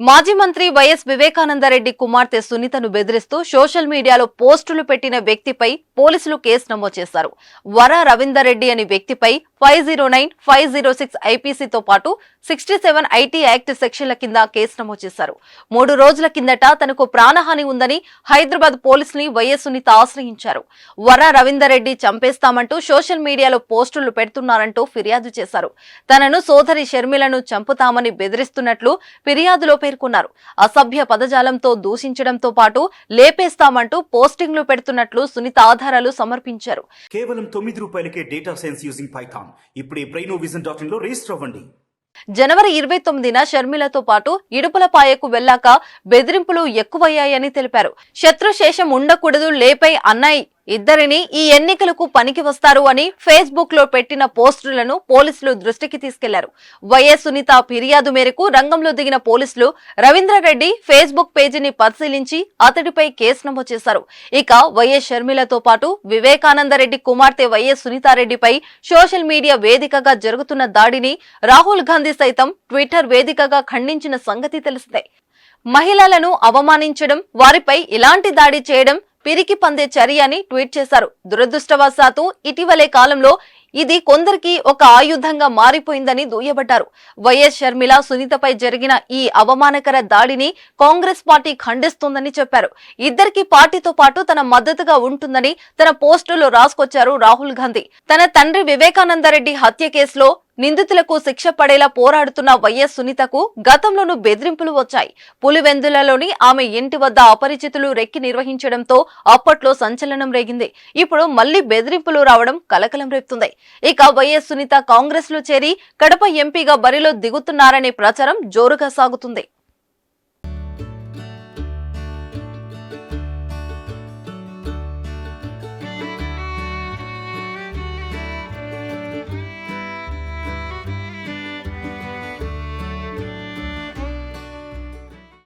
మాజీ మంత్రి వైఎస్ వివేకానందరెడ్డి కుమార్తె సునీతను బెదిరిస్తూ సోషల్ మీడియాలో పోస్టులు పెట్టిన వ్యక్తిపై పోలీసులు కేసు నమోదు చేశారు. వర రవీందర్ రెడ్డి అనే వ్యక్తిపై five zero nine five zero six ఐపీసీతో పాటు సిక్స్టీ సెవెన్ ఐటీ యాక్ట్ సెక్షన్ల కింద కేసు నమోదు చేశారు. మూడు రోజుల కిందట తనకు ప్రాణహాని ఉందని హైదరాబాద్ పోలీసుని వైఎస్ సునీత ఆశ్రయించారు. వర రవీందర్ రెడ్డి చంపేస్తామంటూ సోషల్ మీడియాలో పోస్టులు పెడుతున్నారంటూ ఫిర్యాదు చేశారు. తనను సోదరి షర్మిలను చంపుతామని బెదిరిస్తున్నట్లు ఫిర్యాదులో పేర్కొన్నారు. అసభ్య పదజాలంతో దూషించడంతో పాటు లేపేస్తామంటూ పోస్టింగ్లు పెడుతున్నట్లు సునీత ఆధారాలు సమర్పించారు. కేవలం తొమ్మిది రూపాయలకే డేటా సైన్స్ యూజింగ్ పైథాన్. ఇప్పుడే డాట్లో రిజిస్టర్ అవ్వండి. జనవరి ఇరవై తొమ్మిదిన షర్మిలతో పాటు ఇడుపులపాయకు వెళ్ళాక బెదిరింపులు ఎక్కువయ్యాయని తెలిపారు. శత్రుశేషం ఉండకూడదు లేపై అన్నాయి ఇద్దరిని ఈ ఎన్నికలకు పనికి వస్తారు అని ఫేస్బుక్లో పెట్టిన పోస్టులను పోలీసులు దృష్టికి తీసుకెళ్ళారు. వైఎస్ సునీత ఫిర్యాదు మేరకు రంగంలో దిగిన పోలీసులు రవీంద్రారెడ్డి ఫేస్బుక్ పేజీని పరిశీలించి అతడిపై కేసు నమోదు చేశారు. ఇక వైఎస్ షర్మిలతో పాటు వివేకానందరెడ్డి కుమార్తె వైఎస్ సునీతారెడ్డిపై సోషల్ మీడియా వేదికగా జరుగుతున్న దాడిని రాహుల్ గాంధీ సైతం ట్విట్టర్ వేదికగా ఖండించిన సంగతి తెలిసిందే. మహిళలను అవమానించడం వారిపై ఇలాంటి దాడి చేయడం పిరికి పందే చర్య అని ట్వీట్ చేశారు. దురదృష్టవశాత్తు ఇటీవలే కాలంలో ఇది కొందరికి ఒక ఆయుధంగా మారిపోయిందని దూయబడ్డారు వైఎస్ షర్మిల సునీతపై జరిగిన ఈ అవమానకర దాడిని కాంగ్రెస్ పార్టీ ఖండిస్తోందని చెప్పారు. ఇద్దరికి పార్టీతో పాటు తన మద్దతుగా ఉంటుందని తన పోస్టులో రాసుకొచ్చారు రాహుల్ గాంధీ. తన తండ్రి వివేకానందరెడ్డి హత్య కేసులో నిందితులకు శిక్ష పడేలా పోరాడుతున్న వైఎస్ సునీతకు గతంలోనూ బెదిరింపులు వచ్చాయి. పులివెందులలోని ఆమె ఇంటి వద్ద అపరిచితులు రెక్కి నిర్వహించడంతో అప్పట్లో సంచలనం రేగింది. ఇప్పుడు మళ్ళీ బెదిరింపులు రావడం కలకలం రేపుతుంది. ఇక వైఎస్ సునీత కాంగ్రెస్లో చేరి కడప ఎంపీగా బరిలో దిగుతున్నారనే ప్రచారం జోరుగా సాగుతుంది.